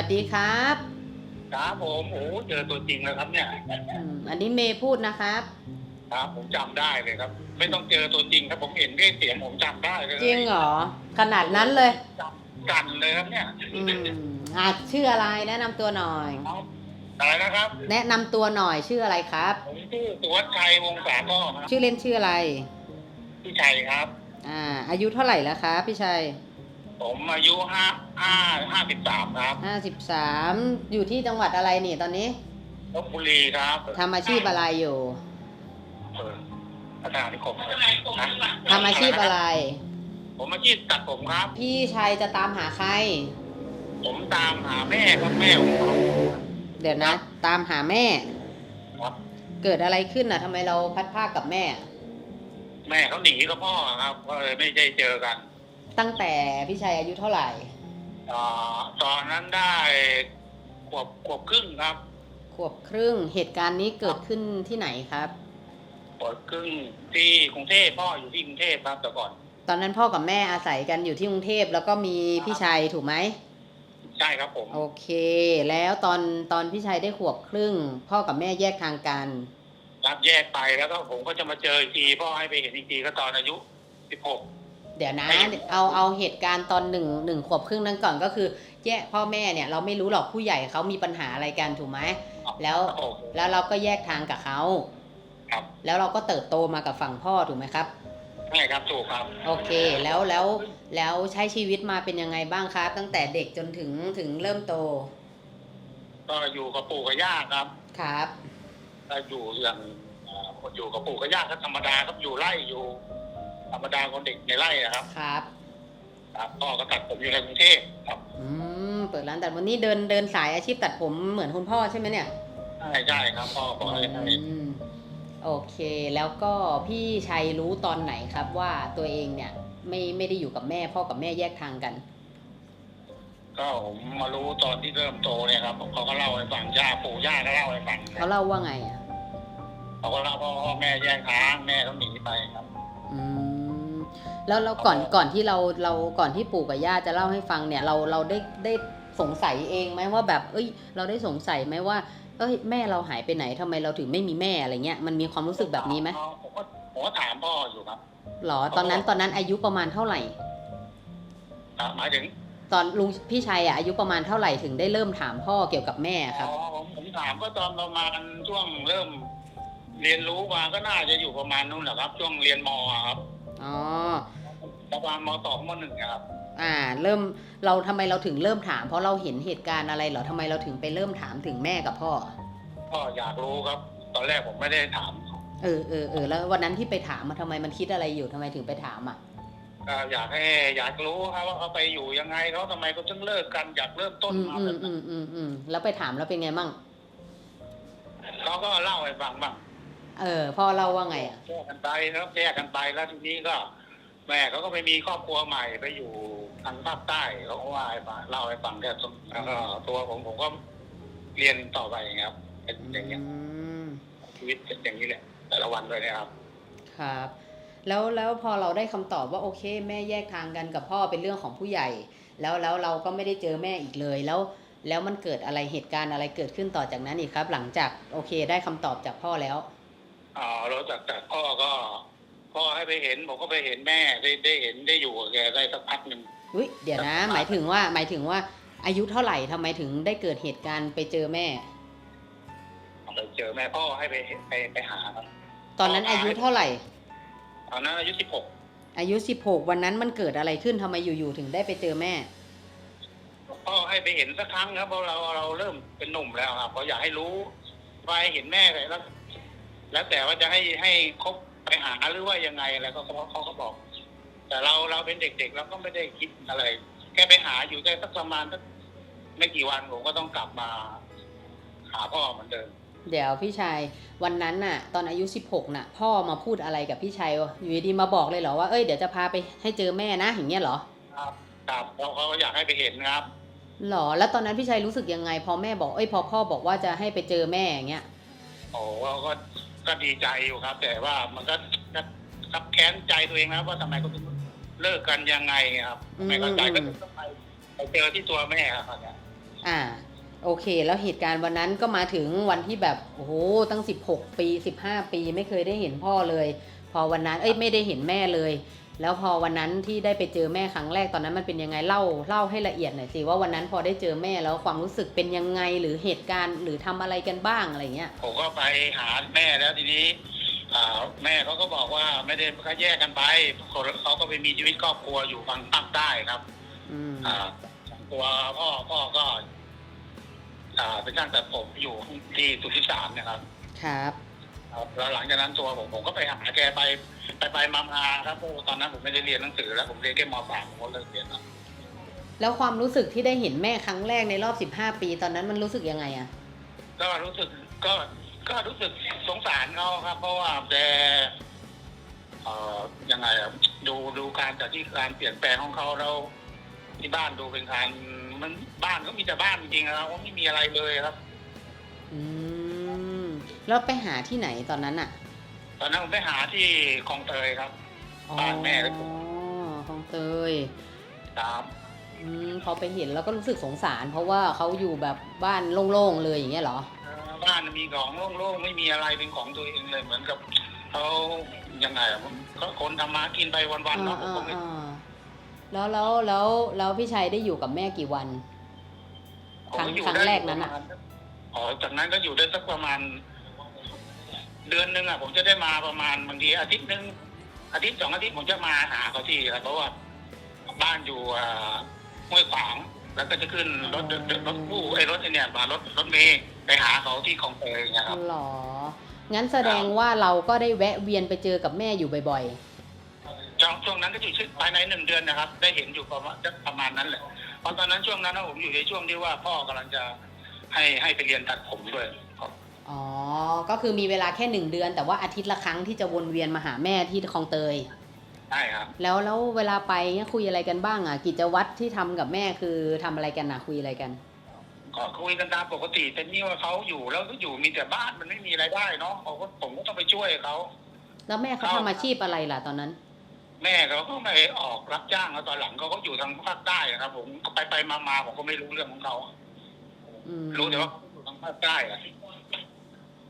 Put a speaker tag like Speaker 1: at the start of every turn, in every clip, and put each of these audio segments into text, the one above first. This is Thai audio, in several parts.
Speaker 1: วัสดีครับ
Speaker 2: ครับผมโอ้โหเจอตัวจริงแล้วครับเนี่ย
Speaker 1: อืมอันนี้เมย์พูดนะครับ
Speaker 2: ครับผมจำได้เลยครับ ไม่ต้องเจอตัวจริงครับผมเห็นด้วยเสียงผมจำได้เลย
Speaker 1: จริงเหรอ ขนาดนั้นเลย
Speaker 2: จำกันเลยครับเนี่ย
Speaker 1: อืมอะชื่ออะไรแนะนำตัวหน่อย
Speaker 2: ครับอะไรนะครับ
Speaker 1: แนะนำตัวหน่อยชื่ออะไรครับ
Speaker 2: ผมชื่อสุวัชชัยวงศาก็ครับ
Speaker 1: ชื่อเล่นชื่ออะไร
Speaker 2: พี่ชัยครับ
Speaker 1: อ่า อายุเท่าไหร่แล้วครับพี่ชัย
Speaker 2: ผมอายุห้าห้าห้าสิบสามครับ
Speaker 1: ห้าสิบสามอยู่ที่จังหวัดอะไรนี่ตอนนี้
Speaker 2: ลบบุรีครับ
Speaker 1: ทำอาชีพอะไรอยู่
Speaker 2: เอออาจารย์นิคมนะ
Speaker 1: ทำอาชีพอะไร
Speaker 2: ผมอาชีพตัดผมครับ
Speaker 1: พี่ชัยจะตามหาใคร
Speaker 2: ผมตามหาแม่ครับแม่ของเขา
Speaker 1: เดี๋ยวนะ ตามหาแม่
Speaker 2: ครับ
Speaker 1: เกิดอะไรขึ้นน่ะทำไมเราพัดภาคกับแม่
Speaker 2: แม่เขาหนีกับพ่อครับก็เลยไม่ได้เจอกัน
Speaker 1: ตั้งแต่พี่ชัยอายุเท่าไหร่
Speaker 2: อ่าตอนนั้นได้ขวบขวบครึ่งครับ
Speaker 1: ขวบครึ่งเหตุการณ์นี้เกิดขึ้นที่ไหนครับ
Speaker 2: ขวบครึ่งที่กรุงเทพพ่ออยู่ที่กรุงเทพครับแต่ก่อน
Speaker 1: ตอนนั้นพ่อกับแม่อาศัยกันอยู่ที่กรุงเทพแล้วก็มีพี่ชัยถูกไหม
Speaker 2: ใช่ครับผม
Speaker 1: โอเค แล้วตอนตอนพี่ชัยได้ขวบครึ่ง พ่อกับแม่แยกทางกัน
Speaker 2: รับแยกไปแล้วก็ผมก็จะมาเจออีกทีพ่อให้ไปเห็นอีกทีก็ตอนอายุสิบหก
Speaker 1: เดี๋ยวนะ
Speaker 2: ไม่
Speaker 1: เอาเอาเหตุการณ์ตอนหนึ่งหนึ่งขวบครึ่งนั้นก่อนก็คือแยกพ่อแม่เนี่ยเราไม่รู้หรอกผู้ใหญ่เขามีปัญหาอะไรกันถูกไหมแล้ว
Speaker 2: ครับผม
Speaker 1: แล้วเราก็แยกทางกับเขา
Speaker 2: ครับ
Speaker 1: แล้วเราก็เติบโตมากับฝั่งพ่อถูกไหมครับ
Speaker 2: ใช่ครับถูกครับ
Speaker 1: โอเคแล้วแล้วแล้วใช้ชีวิตมาเป็นยังไงบ้างครับ ตั้งแต่เด็กจนถึงถึงเริ่มโต
Speaker 2: ก็อยู่กับปู่กับย่าครับ
Speaker 1: ครับ
Speaker 2: ก็อยู่อย่างอ่าคนอยู่กับปู่กับย่าก็ธรรมดาครับอยู่ไร่อยู่ ธรรมดาคนเด็กในไร่นะครับ
Speaker 1: ครับ
Speaker 2: ครับพ่อก็ตัดผมอยู่ในกรุงเทพครับ
Speaker 1: อืม เปิดร้านตัดวันนี้เดินเดินสายอาชีพตัดผมเหมือนคุณพ่อใช่ไหมเนี่ย
Speaker 2: ใช่ใช่ครับพ่อบอกให้ให้
Speaker 1: อืม โอเค แล้วก็พี่ชัยรู้ตอนไหนครับว่าตัวเองเนี่ยไม่ไม่ได้อยู่กับแม่พ่อกับแม่แยกทางกัน
Speaker 2: ก็ผมมารู้ตอนที่เริ่มโตเนี่ยครับเขาก็เล่าให้ฟังย่าปู่ย่าก็เล่าให้ฟัง
Speaker 1: เขาเล่าว่าไงอะ
Speaker 2: เขาก็เล่าว่าพ่อแม่แยกทางแม่เขาหนีไปครับ
Speaker 1: อืม แล้วเราก่อนก่อนที่เราเราก่อนที่ปู่กับย่าจะเล่าให้ฟังเนี่ยเราเราได้ได้สงสัยเองไหมว่าแบบ เอ้ย เราได้สงสัยไหมว่า เอ้ยแม่เราหายไปไหนทำไมเราถึงไม่มีแม่อะไรเงี้ยมันมีความรู้สึกแบบนี้ไหม
Speaker 2: ผมก็ผมก็ถามพ่ออยู่ครับ
Speaker 1: หรอตอนนั้นตอนนั้นอายุประมาณเท่าไหร่
Speaker 2: อ่าหมายถึง
Speaker 1: ตอนลุงพี่ชัยอะอายุประมาณเท่าไหร่ถึงได้เริ่มถามพ่อเกี่ยวกับแม่ครับ
Speaker 2: อ๋อผมผมถามก็ตอนประมาณช่วงเริ่ม เรียนรู้มาก็น่าจะอยู่ประมาณนู้นแหละครับ ช่วงเรียนมอะครับ
Speaker 1: อ๋อ
Speaker 2: ประมาณมสองมหนึ่งอะครับ
Speaker 1: อ่า เริ่มเราทำไมเราถึงเริ่มถาม เพราะเราเห็นเหตุการณ์อะไรเหรอทำไมเราถึงไปเริ่มถามถึงแม่กับพ่อ
Speaker 2: พ่ออยากรู้ครับ ตอนแรกผมไม่ได้ถาม
Speaker 1: เออเออเออแล้ววันนั้นที่ไปถามมาทำไมมันคิดอะไรอยู่ทำไมถึงไปถามอะ
Speaker 2: ก็อยากให้อยากรู้ครับว่าเขาไปอยู่ยังไงเขาทำไมเขาถึงเลิกกันอยากเริ่มต้น
Speaker 1: อืม
Speaker 2: มา
Speaker 1: อื
Speaker 2: แบ
Speaker 1: ม
Speaker 2: บ
Speaker 1: อืมอืมอืมแล้วไปถามแล้วเป็นไงมั่ง
Speaker 2: เขาก็เล่าให้ฟังบ้าง
Speaker 1: เออพ่อเล่าว่าไงอะ
Speaker 2: แยกกันไปนะครับแยกกันไปแล้วทีนี้ก็ แม่เขาก็ไปมีครอบครัวใหม่ไปอยู่ทางภาคใต้เขาก็ว่าให้ฟังเล่าให้ฟังแค่สมแล้วก็ตัวผมผมก็เรียนต่อไปครับเป็นอย่างเงี้ย
Speaker 1: อืม
Speaker 2: ชีวิตเป็นอย่างนี้แหละ แต่ละวันเลยนะครับ
Speaker 1: ครับ แล้วแล้วพอเราได้คำตอบว่าโอเค แม่แยกทางกันกับพ่อเป็นเรื่องของผู้ใหญ่ แล้วแล้วเราก็ไม่ได้เจอแม่อีกเลยแล้ว แล้วมันเกิดอะไรเหตุการณ์อะไรเกิดขึ้นต่อจากนั้นอีกครับ หลังจากโอเค ได้คำตอบจากพ่อแล้ว
Speaker 2: อ่าเราจากจากพ่อก็พ่อให้ไปเห็นผมก็ไปเห็นแม่ได้ได้เห็นได้อยู่กับแกได้สักพักหนึ่ง
Speaker 1: อุ้ยเดี๋ยวนะ หมายถึงว่าหมายถึงว่าอายุเท่าไหร่ทำไมถึงได้เกิดเหตุการณ์ไปเจอแม่
Speaker 2: ไปเจอแม่พ่อให้ไปเห็นไปไปหาครับ
Speaker 1: ตอนนั้นอายุเท่าไหร่
Speaker 2: ตอนนั้นอายุสิบหก
Speaker 1: อายุ16วันนั้นมันเกิดอะไรขึ้นทำไมอยู่ๆถึงได้ไปเจอแม่
Speaker 2: พ่อให้ไปเห็นสักครั้งครับเพราะเราเราเริ่มเป็นหนุ่มแล้วครับเขาอยากให้รู้ว่าให้เห็นแม่เลยแล้ว แล้วแต่ว่าจะให้ให้คบไปหาหรือว่ายังไงอะไรก็เขาเขาก็บอก แต่เราเราเป็นเด็กๆเราก็ไม่ได้คิดอะไร แค่ไปหาอยู่ได้สักประมาณสักไม่กี่วันผมก็ต้องกลับมา หาพ่อเหมือนเดิม
Speaker 1: เดี๋ยวพี่ชายวันนั้นน่ะ ตอนอายุ 16น่ะ พ่อมาพูดอะไรกับพี่ชัยวะอยู่ดีๆมาบอกเลยเหรอว่าเอ้ยเดี๋ยวจะพาไปให้เจอแม่นะอย่างเงี้ยเหรอ
Speaker 2: ครับครับเราเขาก็อยากให้ไปเห็นครับ
Speaker 1: หรอแล้วตอนนั้นพี่ชัยรู้สึกยังไง พอแม่บอกเอ้ยพอพ่อบอกว่าจะให้ไปเจอแม่อย่างเงี้ย
Speaker 2: โอ้ก็ ก็ก็ดีใจอยู่ครับ แต่ว่ามันก็ก็ครับแค้นใจตัวเองนะว่าทำไมเขาถึงเลิกกันยังไงครับ
Speaker 1: อืม
Speaker 2: ไม่เข้าใจก็ถึงต้องไปไปเจอที่ตัวแม่ครับเนี่ย
Speaker 1: อ่า โอเค แล้วเหตุการณ์วันนั้นก็มาถึงวันที่แบบโอ้โหตั้ง 16 ปี 15 ปีไม่เคยได้เห็นพ่อเลย พอวันนั้นเอ้ยไม่ได้เห็นแม่เลย แล้วพอวันนั้นที่ได้ไปเจอแม่ครั้งแรกตอนนั้นมันเป็นยังไงเล่าเล่าให้ละเอียดหน่อยสิว่าวันนั้นพอได้เจอแม่แล้วความรู้สึกเป็นยังไงหรือเหตุการณ์ หรือทำอะไรกันบ้างอะไรเงี้ย
Speaker 2: ผมก็ไปหาแม่แล้วทีนี้อ่าแม่เขาก็บอกว่าไม่ได้เขาแยกกันไปคนเขาก็ไปมีชีวิตครอบครัวอยู่ฝั่งภาคใต้ครับ
Speaker 1: อืม
Speaker 2: อ่าตัวพ่อพ่อก็อ่าเป็นช่างตัดผมอยู่ที่สุทธิสารนะครับ
Speaker 1: ครับ
Speaker 2: ครับแล้วหลังจากนั้นตัวผมผมก็ไปหาแกไปไปไปมามาครับเพราะว่าตอนนั้นผมไม่ได้เรียนหนังสือแล้วผมเรียนแค่มสามผมก็เลิกเรียนแล้ว
Speaker 1: แล้วความรู้สึกที่ได้เห็นแม่ครั้งแรกในรอบ15ปี ตอนนั้นมันรู้สึกยังไงอะ
Speaker 2: ก็รู้สึกก็ก็รู้สึกสงสารเขาครับ เพราะว่าแกเอ่อยังไงอะดูดูการจากที่การเปลี่ยนแปลงของเขาแล้วที่บ้านดูเป็นการมันบ้านก็มีแต่บ้านจริงๆนะครับว่าไม่มีอะไรเลยครับ
Speaker 1: อืม แล้วไปหาที่ไหนตอนนั้นอะ
Speaker 2: ตอนนั้นผมไปหาที่คลองเตยครับบ้านแม่ก็
Speaker 1: อ๋อคลองเตย
Speaker 2: ตาม
Speaker 1: อืมพอไปเห็นแล้วก็รู้สึกสงสาร เพราะว่าเขาอยู่แบบบ้านโล่งๆเลยอย่างเงี้ยเหรอ
Speaker 2: เอ่อบ้านมีของโล่งๆไม่มีอะไรเป็นของตัวเองเลยเหมือนกับเขายังไงอะเขาคนทำมากินไปวันๆเนาะผมก็ไม่
Speaker 1: อ่าๆแล้วแล้วแล้วแล้วพี่ชัยได้อยู่กับแม่กี่วัน ครั้ง
Speaker 2: ผมอยู่
Speaker 1: ครั้ง
Speaker 2: ได้
Speaker 1: แรกนั้นอะ
Speaker 2: ประมาณอ๋อจากนั้นก็อยู่ได้สักประมาณ เดือนหนึ่งอะผมจะได้มาประมาณบางทีอาทิตย์หนึ่งอาทิตย์สองอาทิตย์ผมจะมาหาเขาที่ครับเพราะว่าบ้านอยู่อ่าห้วยขวาง แล้วก็จะขึ้นรถรถรถตู้ไอ้รถไอ้เนี่ยมารถรถเมย์ไปหาเขาที่คลองเตยอย่างเงี้ยครับ
Speaker 1: หรอ งั้นแสดงว่าเราก็ได้แวะเวียนไปเจอกับแม่อยู่บ่อย
Speaker 2: ช่วงช่วงนั้นก็อยู่ชื่อภายในหนึ่งเดือนนะครับ ได้เห็นอยู่ประมาณประมาณนั้นแหละเพราะตอนนั้นช่วงนั้นนะผมอยู่ในช่วงที่ว่าพ่อกำลังจะให้ให้ไปเรียนตัดผมด้วยครับ
Speaker 1: ๆ อ๋อ ก็คือมีเวลาแค่หนึ่งเดือน แต่ว่าอาทิตย์ละครั้งที่จะวนเวียนมาหาแม่ที่คลองเตย
Speaker 2: ใช่ครับ
Speaker 1: แล้วแล้วเวลาไปเนี่ยคุยอะไรกันบ้างอะ กิจวัตรที่ทำกับแม่คือทำอะไรกันนะคุยอะไรกัน
Speaker 2: ก็คุยกันตามปกติแต่นี่ว่าเขาอยู่แล้วก็อยู่มีแต่บ้านมันไม่มีรายได้เนาะเขาก็ผมก็ต้องไปช่วยเขา
Speaker 1: แล้วแม่เขาทำอาชีพอะไรล่ะตอนนั้น
Speaker 2: แม่เขาก็ไม่ออกรับจ้างแล้วตอนหลังเขาก็อยู่ทางภาคใต้นะครับ ผมไปไปมามาผมก็ไม่รู้เรื่องของเขา
Speaker 1: อืม
Speaker 2: รู้แต่ว่าเขาอยู่ทางภาคใต้อะค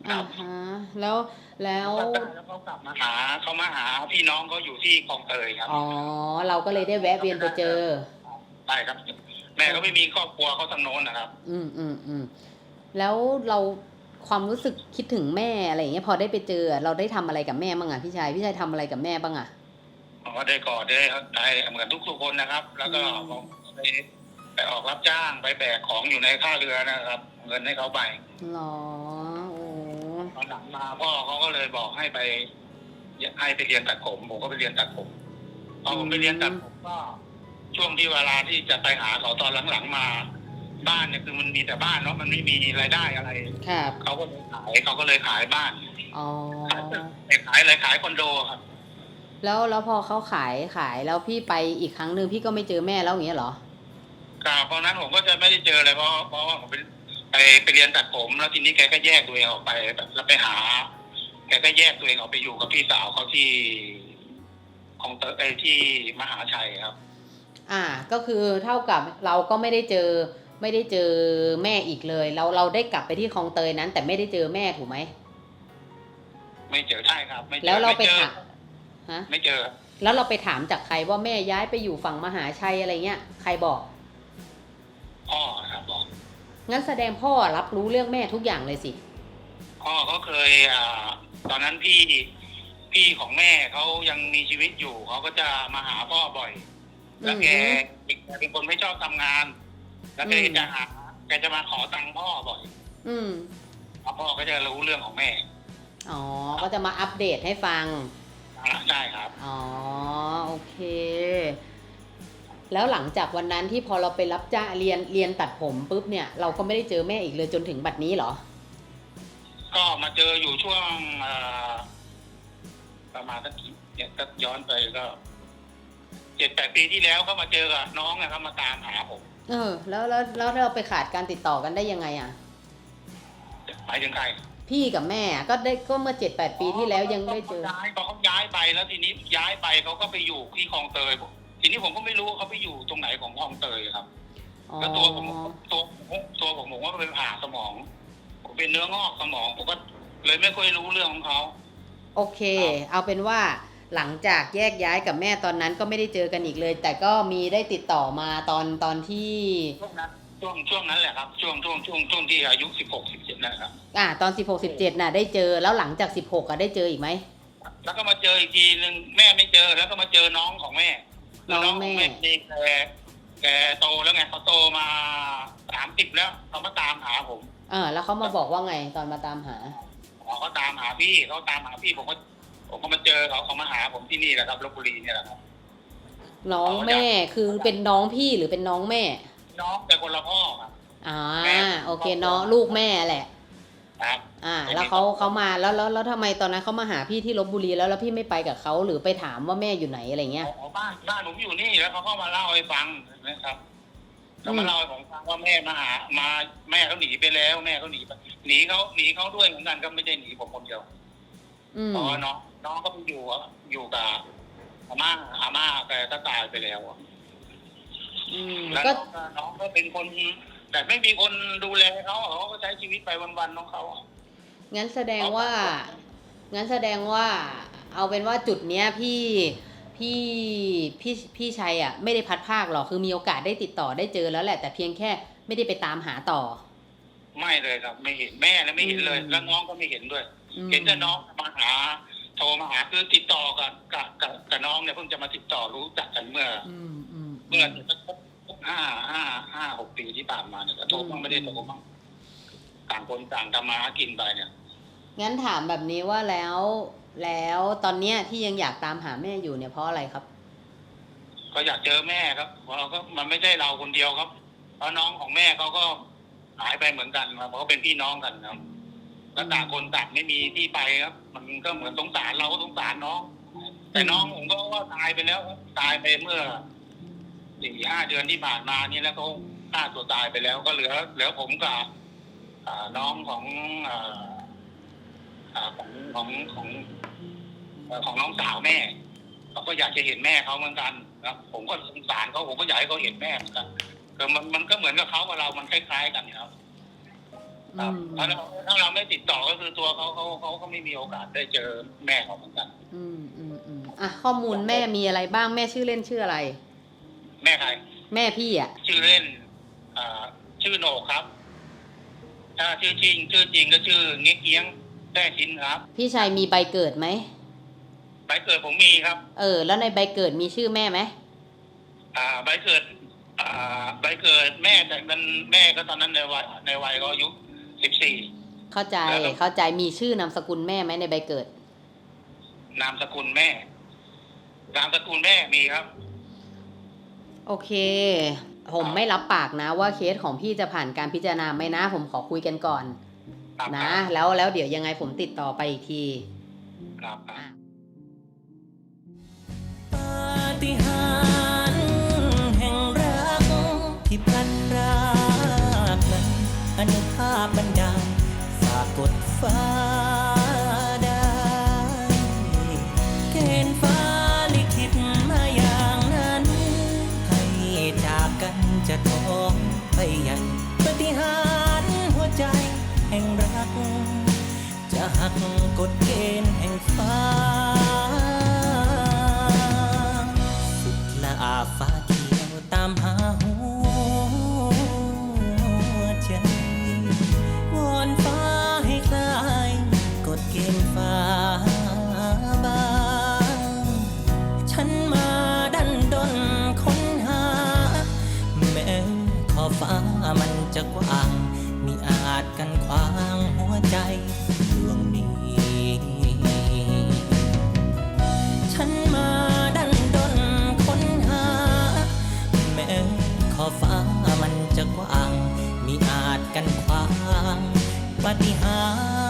Speaker 1: อ่า
Speaker 2: รับ
Speaker 1: ฮะแล้วแล้ว
Speaker 2: ภาคใต้แล้วเขากลับมาหาเขามาหาพี่น้องเขาอยู่ที่คลองเตยครับ
Speaker 1: อ๋อเราก็เลยได้แวะเวียนไปเจอ
Speaker 2: ใช่ครับ แม่เขาไม่มีครอบครัวเขาทางโน้นนะครับ
Speaker 1: อืมอืมอืมแล้วเราความรู้สึกคิดถึงแม่อะไรอย่างเงี้ยพอได้ไปเจอ เราได้ทำอะไรกับแม่บ้างอะพี่ชายพี่ชายทำอะไรกับแม่บ้างอะ
Speaker 2: ผมก็ได้กอดได้ได้เหมือนทุกๆคนนะครับ แล้วก็
Speaker 1: อืม
Speaker 2: ไปไปออกรับจ้างไปแบกของอยู่ในท่าเรือนะครับ เงินให้เขาไป
Speaker 1: หรอโอ้
Speaker 2: ตอน หลังมาพ่อเขาก็เลยบอกให้ไปให้ไปเรียนตัดผมผมก็ไปเรียนตัดผมพอผมไปเรียนตัดผมก็ช่วงที่เวลาที่จะไปหาเขาตอนหลังๆมา บ้านเนี่ยคือมันมีแต่บ้านเนาะมันไม่มีรายได้อะไร
Speaker 1: ครับ
Speaker 2: เขาก็เลยขายเขาก็เลยขายบ้าน
Speaker 1: อ๋อ
Speaker 2: ไปขายอะไรขายคอนโดครับ
Speaker 1: แล้วแล้วพอเขาขายขายแล้วพี่ไปอีกครั้งหนึ่งพี่ก็ไม่เจอแม่แล้วอย่างเงี้ยเหรอ
Speaker 2: ครับเพราะนั้นผมก็จะไม่ได้เจอเลยเพราะเพราะว่าผมไป ไปไปเรียนตัดผมแล้วทีนี้แกก็แยกตัวเองออกไปแบบแล้วไปหา แกก็แยกตัวเองออกไปอยู่กับพี่สาวเขาที่ของเตอไอยที่มหาชัยครับ
Speaker 1: อ่า ก็คือเท่ากับเราก็ไม่ได้เจอ ไม่ได้เจอแม่อีกเลย เราเราได้กลับไปที่คลองเตยนั้น แต่ไม่ได้เจอแม่ถูกไหม
Speaker 2: ไม่เจอใช่ครับ ไม่เจอ
Speaker 1: แล้วเราไป
Speaker 2: ม่จอ
Speaker 1: ถามฮะ
Speaker 2: ไม่เจอ
Speaker 1: แล้วเราไปถามจากใครว่าแม่ย้ายไปอยู่ฝั่งมหาชัยอะไรเงี้ยใครบอก
Speaker 2: พ่อครับบอก
Speaker 1: งั้นแสดงพ่อรับรู้เรื่องแม่ทุกอย่างเลยสิ
Speaker 2: พ่อเขาเคยอ่าตอนนั้นพี่พี่ของแม่เขายังมีชีวิตอยู่เขาก็จะมาหาพ่อบ่อย แล้วแก
Speaker 1: อือหื
Speaker 2: เป็นคนไม่ชอบทำงาน แล้วแก
Speaker 1: อืม
Speaker 2: จะหาแกจะมาขอตังค์พ่อบ่อย
Speaker 1: อืม
Speaker 2: แล้วพ่อก็จะรู้เรื่องของแม่
Speaker 1: อ๋อ ก็จะมาอัปเดตให้ฟัง
Speaker 2: อ่าใช่ครับ
Speaker 1: อ๋อ โอเค แล้วหลังจากวันนั้นที่พอเราไปรับจ้างเรียนเรียนตัดผมปุ๊บเนี่ยเราก็ไม่ได้เจอแม่อีกเลยจนถึงบัดนี้เหรอ
Speaker 2: ก็มาเจออยู่ช่วงอ่าประมาณสักกี่เนี่ยก็ย้อนไปก็เจ็ดแปดปีที่แล้วก็มาเจอกับน้องนะครับมาตามหาผม
Speaker 1: เออ แล้วแล้วแล้วเราไปขาดการติดต่อกันได้ยังไงอะ
Speaker 2: หมายถึงใคร
Speaker 1: พี่กับแม่อะก็ได้ก็เมื่อเจ็ดแปดปีที่แล้วยังไม่เจอ
Speaker 2: ย้ายพอเขาย้ายไปแล้วทีนี้ย้ายไปเขาก็ไปอยู่ที่คลองเตย ทีนี้ผมก็ไม่รู้ว่าเขาไปอยู่ตรงไหนของคลองเตยครับ
Speaker 1: อ๋อ
Speaker 2: แล้วตัวผมตัวผมตัวผมผมว่าเป็นผ่าสมอง ผมเป็นเนื้องอกสมองผมก็เลยไม่ค่อยรู้เรื่องของเขา
Speaker 1: โอเค เอาเป็นว่าหลังจากแยกย้ายกับแม่ตอนนั้นก็ไม่ได้เจอกันอีกเลย แต่ก็มีได้ติดต่อมาตอนตอนที่
Speaker 2: ช่วงนั้นช่วงช่วงนั้นแหละครับ ช่วงช่วงช่วงช่วงที่อายุสิบหกสิบเจ็ดนั่นแหละครับ
Speaker 1: อ่าตอน16 17น่ะได้เจอแล้วหลังจาก16อะได้เจออีกไหม
Speaker 2: แล้วก็มาเจออีกทีหนึ่งแม่ไม่เจอแล้วก็มาเจอน้องของแม่
Speaker 1: น้อง
Speaker 2: ของ
Speaker 1: แม่
Speaker 2: แม่นี่แกแกโตแล้วไงเขาโตมาสามสิบแล้วเขามาตามหาผม
Speaker 1: อ่าแล้วเขามาบอกว่าไงตอนมาตามหา
Speaker 2: อ๋อเขาตามหาพี่เขาตามหาพี่ผมก็ผมก็มาเจอเขาเขามาหาผมที่นี่แหละครับลบบุรีเนี่ยแหละครับ
Speaker 1: น้องแม่คือเป็นน้องพี่หรือเป็นน้องแม่
Speaker 2: น้องแต่คนละพ่อครับ
Speaker 1: อ่า
Speaker 2: แม่
Speaker 1: โอเคน้องลูกแม่แหละ
Speaker 2: ครับ
Speaker 1: อ่า
Speaker 2: ไม่มี
Speaker 1: แล้วเขา
Speaker 2: ครอบครัว
Speaker 1: เขามาแล้วแล้วแล้วทำไมตอนนั้นเขามาหาพี่ที่ลบบุรีแล้วแล้วพี่ไม่ไปกับเขาหรือไปถามว่าแม่อยู่ไหนอะไรเงี้ย
Speaker 2: อ๋อบ้านบ้านผมอยู่นี่แล้วเขาก็มาเล่าให้ฟังนะครับเขามาเล่าให้ผมฟังว่าแม่มาหามาแม่เขาหนีไปแล้ว แม่เขาหนีไปหนีเขาหนีเขาด้วยเหมือนกันก็ไม่ใช่หนีผมคนเดียว
Speaker 1: อืม
Speaker 2: เพราะว่าน้องน้องก็ไปอยู่อะอยู่กับอาม่าอาม่าแกก็ตายไปแล้วอะ
Speaker 1: อืม
Speaker 2: แล้ว
Speaker 1: ก็
Speaker 2: น้องก็น้องก็เป็นคน แต่ไม่มีคนดูแลเขาอะเขาก็ใช้ชีวิตไปวันๆของเขาอะ
Speaker 1: งั้นแสดงว่า งั้นแสดงว่า เอาเป็นว่าจุดเนี้ยพี่พี่พี่พี่ชัยอะ ไม่ได้พัดภาคหรอกคือมีโอกาสได้ติดต่อได้เจอแล้วแหละ แต่เพียงแค่ไม่ได้ไปตามหาต่อ
Speaker 2: ไม่เลยครับ ไม่เห็นแม่แล้วไม่เห็นเลย
Speaker 1: อืม
Speaker 2: แล้วน้องก็ไม่เห็นด้วย
Speaker 1: อืม
Speaker 2: เห็นแต่น้องมาหาโทรมาหาคือติดต่อกับกับกับกับน้องเนี่ยเพิ่งจะมาติดต่อรู้จักกันเมื่อ
Speaker 1: อืมอืม
Speaker 2: เมื่อห้าห้าห้าหกปีที่ ผ่านมาเนี่ยก็โทรบ้างไม่ได้โทรบ้างต่างคนต่างทำมาหากินไปเนี่ย
Speaker 1: งั้นถามแบบนี้ว่าแล้วแล้วตอนเนี้ยที่ยังอยากตามหาแม่อยู่เนี่ยเพราะอะไรครับ
Speaker 2: ก็อยากเจอแม่ครับเพราะเราก็มันไม่ใช่เราคนเดียวครับ เพราะน้องของแม่เขาก็หายไปเหมือนกันครับเพราะเขาเป็นพี่น้องกันครับแล้วต่างคนต่างไม่มีที่ไปครับ มันก็เหมือนสงสารเราก็สงสารน้อง แต่น้องผมก็ว่าตายไปแล้วครับตายไปเมื่อสี่ห้าเดือนที่ผ่านมานี่แล้วเขา ฆ่าตัวตายไปแล้วก็เหลือเหลือผมกับน้องของออของของของของน้องสาวแม่เขาก็อยากจะเห็นแม่เขาเหมือนกันครับผมก็สงสารเขาผมก็อยากให้เขาเห็นแม่เหมือนกันแต่มันมันก็เหมือนกับเขากับเรามันคล้าย ๆ กันครับครับถ้าเราถ้าเราไม่ติดต่อก็คือตัวเขาเขาเขาก็ไม่มีโอกาสได้เจอแม่เขาเหมือนกัน
Speaker 1: อืมอืมอืมอะข้อมูลแม่มีอะไรบ้างแม่ชื่อเล่นชื่ออะไร
Speaker 2: แม่ใคร
Speaker 1: แม่พี่อะ
Speaker 2: ชื่อเล่น ชื่อโหนกครับ ถ้าชื่อจริง ชื่อจริงก็ชื่อเงี้ยเกี้ยงแท้ชินครับ
Speaker 1: พี่ชัยมีใบเกิดไหม
Speaker 2: ใบเกิดผมมีครับ
Speaker 1: เออ แล้วในใบเกิดมีชื่อแม่ไหม
Speaker 2: อ่า ใบเกิด อ่า ใบเกิดแม่แต่มันแม่ก็ตอนนั้นในวัยในวัยก็อายุสิบสี่
Speaker 1: เข้าใจ
Speaker 2: แล้วก็
Speaker 1: เข้าใจมีชื่อนามสกุลแม่ไหมในใบเกิด
Speaker 2: นามสกุลแม่ นามสกุลแม่มีครับ
Speaker 1: โอเค ผมไม่รับปากนะว่าเคสของพี่จะผ่านการพิจารณาไหมนะ ผมขอคุยกันก่อนนะ แล้วแล้วเดี๋ยวยังไงผมติดต่อไปอีกที
Speaker 2: ครับที่พันรา
Speaker 3: กนั้นอนุภาพ
Speaker 2: บั
Speaker 3: นดาลฝากดฟ้า far. พ
Speaker 1: อฟ้ามันจะ
Speaker 3: กว้าง มีอาจกันขวางปฏิหาร